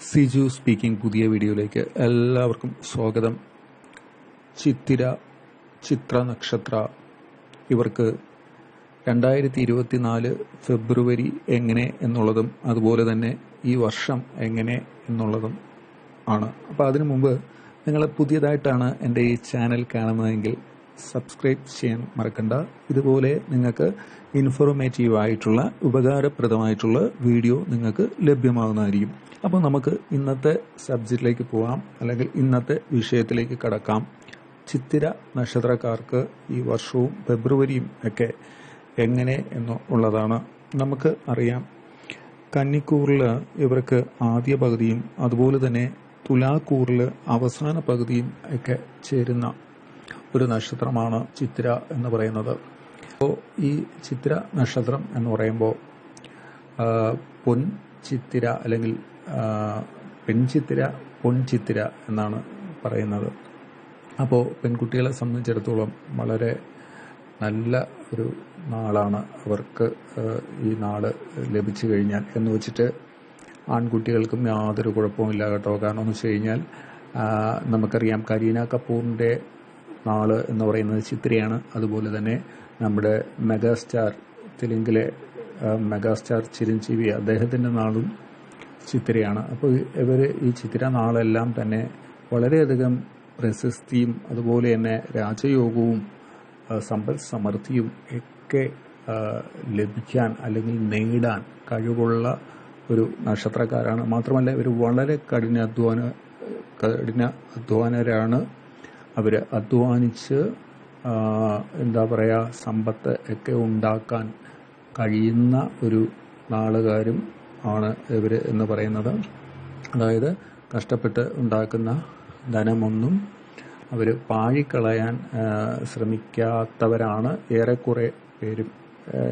Siju speaking പുതിയ വീഡിയോയിലേക്ക് എല്ലാവർക്കും സ്വാഗതം. ചിത്തിര ചിത്ര നക്ഷത്ര ഇവർക്ക് രണ്ടായിരത്തി ഇരുപത്തിനാല് ഫെബ്രുവരി എങ്ങനെ എന്നുള്ളതും അതുപോലെ തന്നെ ഈ വർഷം എങ്ങനെ എന്നുള്ളതും ആണ്. അപ്പോൾ അതിനു മുമ്പ് നിങ്ങൾ പുതിയതായിട്ടാണ് എന്റെ ഈ ചാനൽ കാണുന്നതെങ്കിൽ സബ്സ്ക്രൈബ് ചെയ്യാൻ മറക്കണ്ട. ഇതുപോലെ നിങ്ങൾക്ക് ഇൻഫോർമേറ്റീവ് ആയിട്ടുള്ള ഉപകാരപ്രദമായിട്ടുള്ള വീഡിയോ നിങ്ങൾക്ക് ലഭ്യമാകുന്നതായിരിക്കും. അപ്പോൾ നമുക്ക് ഇന്നത്തെ സബ്ജക്റ്റിലേക്ക് പോകാം അല്ലെങ്കിൽ ഇന്നത്തെ വിഷയത്തിലേക്ക് കടക്കാം. ചിത്തിര നക്ഷത്രക്കാർക്ക് ഈ വർഷവും ഫെബ്രുവരിയും ഒക്കെ എങ്ങനെ എന്ന് ഉള്ളതാണ്. നമുക്ക് അറിയാം. കന്നിക്കൂറിൽ ഇവർക്ക് ആദ്യ പകുതിയും അതുപോലെ തന്നെ തുലാക്കൂറിൽ അവസാന പകുതിയും ഒക്കെ ചേരുന്ന ഒരു നക്ഷത്രമാണ് ചിത്ര എന്ന് പറയുന്നത്. അപ്പോൾ ഈ ചിത്ര നക്ഷത്രം എന്ന് പറയുമ്പോൾ പൊൻ ചിത്തിര അല്ലെങ്കിൽ പെൺചിത്തിര പൊൻ ചിത്തിര എന്നാണ് പറയുന്നത്. അപ്പോൾ പെൺകുട്ടികളെ സംബന്ധിച്ചിടത്തോളം വളരെ നല്ല ഒരു നാളാണ് അവർക്ക് ഈ നാൾ ലഭിച്ചു കഴിഞ്ഞാൽ. എന്ന് വെച്ചിട്ട് ആൺകുട്ടികൾക്കും യാതൊരു കുഴപ്പവും ഇല്ല കേട്ടോ. കാരണം എന്ന് വെച്ച് കഴിഞ്ഞാൽ നമുക്കറിയാം കരീന കപൂറിന്റെ നാൾ എന്ന് പറയുന്നത് ചിത്രയാണ്. അതുപോലെ തന്നെ നമ്മുടെ മെഗാസ്റ്റാർ തെലുങ്കിലെ മെഗാസ്റ്റാർ ചിരഞ്ജീവി അദ്ദേഹത്തിന്റെ നാളും ചിത്രയാണ്. അപ്പോൾ ഇവർ ഈ ചിത്ര നാളെല്ലാം തന്നെ വളരെയധികം പ്രശസ്തിയും അതുപോലെ തന്നെ രാജയോഗവും സമ്പൽ സമൃദ്ധിയും ഒക്കെ ലഭിക്കാൻ അല്ലെങ്കിൽ നേടാൻ കഴിവുള്ള ഒരു നക്ഷത്രക്കാരാണ്. മാത്രമല്ല ഇവർ വളരെ കഠിനാധ്വാന കഠിന അധ്വാനരാണ് അവർ അധ്വാനിച്ച് എന്താ പറയുക സമ്പത്ത് ഒക്കെ ഉണ്ടാക്കാൻ കഴിയുന്ന ഒരു നാളുകാരും ആണ് ഇവർ എന്ന് പറയുന്നത്. അതായത് കഷ്ടപ്പെട്ട് ഉണ്ടാക്കുന്ന ധനമൊന്നും അവർ പാഴിക്കളയാൻ ശ്രമിക്കാത്തവരാണ് ഏറെക്കുറെ പേരും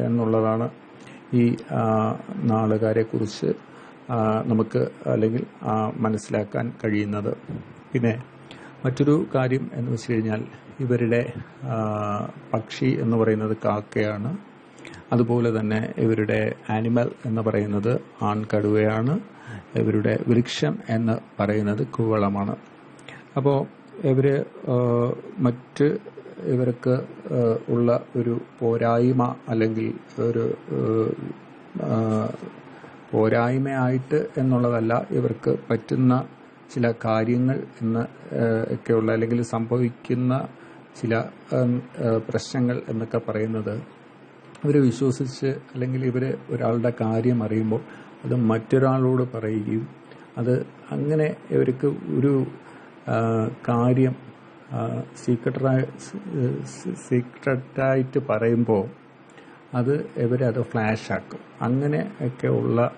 എന്നുള്ളതാണ് ഈ നാളുകാരെക്കുറിച്ച് നാളുകാരെ കുറിച്ച് നമുക്ക് അല്ലെങ്കിൽ മനസ്സിലാക്കാൻ കഴിയുന്നത്. പിന്നെ മറ്റൊരു കാര്യം എന്ന് വെച്ച് കഴിഞ്ഞാൽ ഇവരുടെ പക്ഷി എന്ന് പറയുന്നത് കാക്കയാണ്. അതുപോലെ തന്നെ ഇവരുടെ ആനിമൽ എന്ന് പറയുന്നത് ആൺകടുവയാണ്. ഇവരുടെ വൃക്ഷം എന്ന് പറയുന്നത് കൂവളമാണ്. അപ്പോൾ ഇവർ മറ്റ് ഇവർക്ക് ഉള്ള ഒരു പോരായ്മ അല്ലെങ്കിൽ ഒരു പോരായ്മയായിട്ട് എന്നുള്ളതല്ല ഇവർക്ക് പറ്റുന്ന ചില കാര്യങ്ങൾ എന്ന് ഒക്കെയുള്ള അല്ലെങ്കിൽ സംഭവിക്കുന്ന ചില പ്രശ്നങ്ങൾ എന്നൊക്കെ പറയുന്നത് ഇവർ വിശ്വസിച്ച് അല്ലെങ്കിൽ ഇവർ ഒരാളുടെ കാര്യം അറിയുമ്പോൾ അത് മറ്റൊരാളോട് പറയുകയും അത് അങ്ങനെ ഇവർക്ക് ഒരു കാര്യം സീക്രട്ടായി സീക്രട്ടായിട്ട് പറയുമ്പോൾ അത് ഇവരത് ഫ്ലാഷ് ആക്കും അങ്ങനെ ഒക്കെ ഉള്ള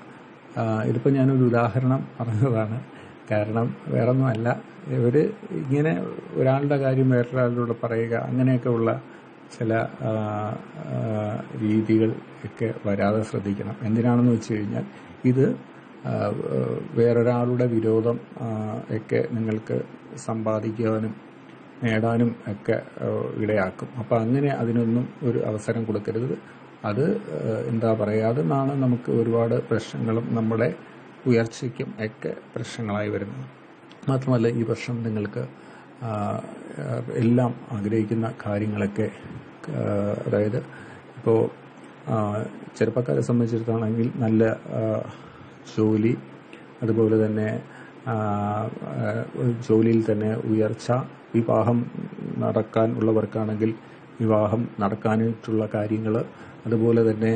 ഇതിപ്പോൾ ഞാനൊരു ഉദാഹരണം പറഞ്ഞതാണ്. കാരണം വേറൊന്നുമല്ല. ഇവർ ഇങ്ങനെ ഒരാളുടെ കാര്യം വേറൊരാളോട് പറയുക അങ്ങനെയൊക്കെ ഉള്ള ചില രീതികൾ ഒക്കെ വരാതെ ശ്രദ്ധിക്കണം. എന്തിനാണെന്ന് വെച്ച് കഴിഞ്ഞാൽ ഇത് വേറൊരാളുടെ വിരോധം ഒക്കെ നിങ്ങൾക്ക് സമ്പാദിക്കുവാനും നേടാനും ഒക്കെ ഇടയാക്കും. അപ്പം അങ്ങനെ അതിനൊന്നും ഒരു അവസരം കൊടുക്കരുത്. അത് എന്താ പറയുക അതെന്നാണ് നമുക്ക് ഒരുപാട് പ്രശ്നങ്ങളും നമ്മുടെ ഉയർച്ചയ്ക്കും ഒക്കെ പ്രശ്നങ്ങളായി വരുന്നത് മാത്രമല്ല ഈ വർഷം നിങ്ങൾക്ക് എല്ലാം ആഗ്രഹിക്കുന്ന കാര്യങ്ങളൊക്കെ അതായത് ഇപ്പോൾ ചെറുപ്പക്കാരെ സംബന്ധിച്ചിടത്താണെങ്കിൽ നല്ല ജോലി അതുപോലെ തന്നെ ജോലിയിൽ തന്നെ ഉയർച്ച വിവാഹം നടക്കാൻ ഉള്ളവർക്കാണെങ്കിൽ വിവാഹം നടക്കാനായിട്ടുള്ള കാര്യങ്ങൾ അതുപോലെ തന്നെ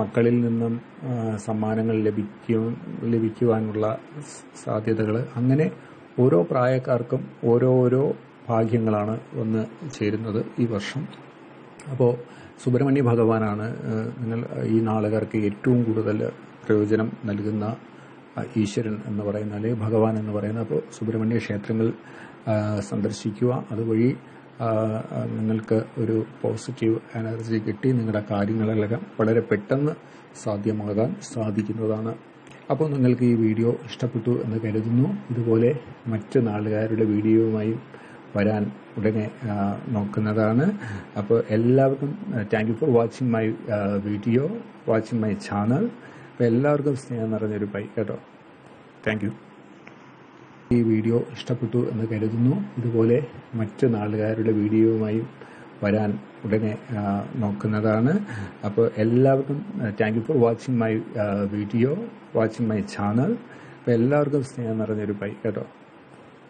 മക്കളിൽ നിന്നും സമ്മാനങ്ങൾ ലഭിക്കും ലഭിക്കുവാനുള്ള സാധ്യതകൾ. അങ്ങനെ ഓരോ പ്രായക്കാർക്കും ഓരോരോ ഭാഗ്യങ്ങളാണ് വന്ന് ചേരുന്നത് ഈ വർഷം. അപ്പോൾ സുബ്രഹ്മണ്യ ഭഗവാനാണ് നിങ്ങൾ ഈ നാളുകാർക്ക് ഏറ്റവും കൂടുതൽ പ്രയോജനം നൽകുന്ന ഈശ്വരൻ എന്ന് പറയുന്ന അല്ലെങ്കിൽ ഭഗവാൻ എന്ന് പറയുന്ന അപ്പോൾ സുബ്രഹ്മണ്യ ക്ഷേത്രങ്ങൾ സന്ദർശിക്കുക. അതുവഴി നിങ്ങൾക്ക് ഒരു പോസിറ്റീവ് എനർജി കിട്ടി. നിങ്ങളുടെ കാര്യങ്ങളെല്ലാം വളരെ പെട്ടെന്ന് സാധ്യമാകാൻ സാധിക്കുന്നതാണ്. അപ്പോൾ നിങ്ങൾക്ക് ഈ വീഡിയോ ഇഷ്ടപ്പെട്ടു എന്ന് കരുതുന്നു. ഇതുപോലെ മറ്റ് നാളുകാരുടെ വീഡിയോയുമായി വരാൻ ഉടനെ നോക്കുന്നതാണ്. അപ്പോൾ എല്ലാവർക്കും thank you for watching my video watching my channel അപ്പോൾ എല്ലാവർക്കും സ്നേഹം നിറഞ്ഞൊരു ബൈ കേട്ടോ. താങ്ക് യു ഈ വീഡിയോ ഇഷ്ടപ്പെട്ടു എന്ന് കരുതുന്നു. ഇതുപോലെ മറ്റ് നാളുകാരുടെ വീഡിയോയുമായി വരാൻ ഉടനെ നോക്കുന്നതാണ്. അപ്പോൾ എല്ലാവർക്കും thank you for watching my video watching my channel അപ്പോൾ എല്ലാവർക്കും സ്നേഹം നിറഞ്ഞൊരു ബൈ കേട്ടോ.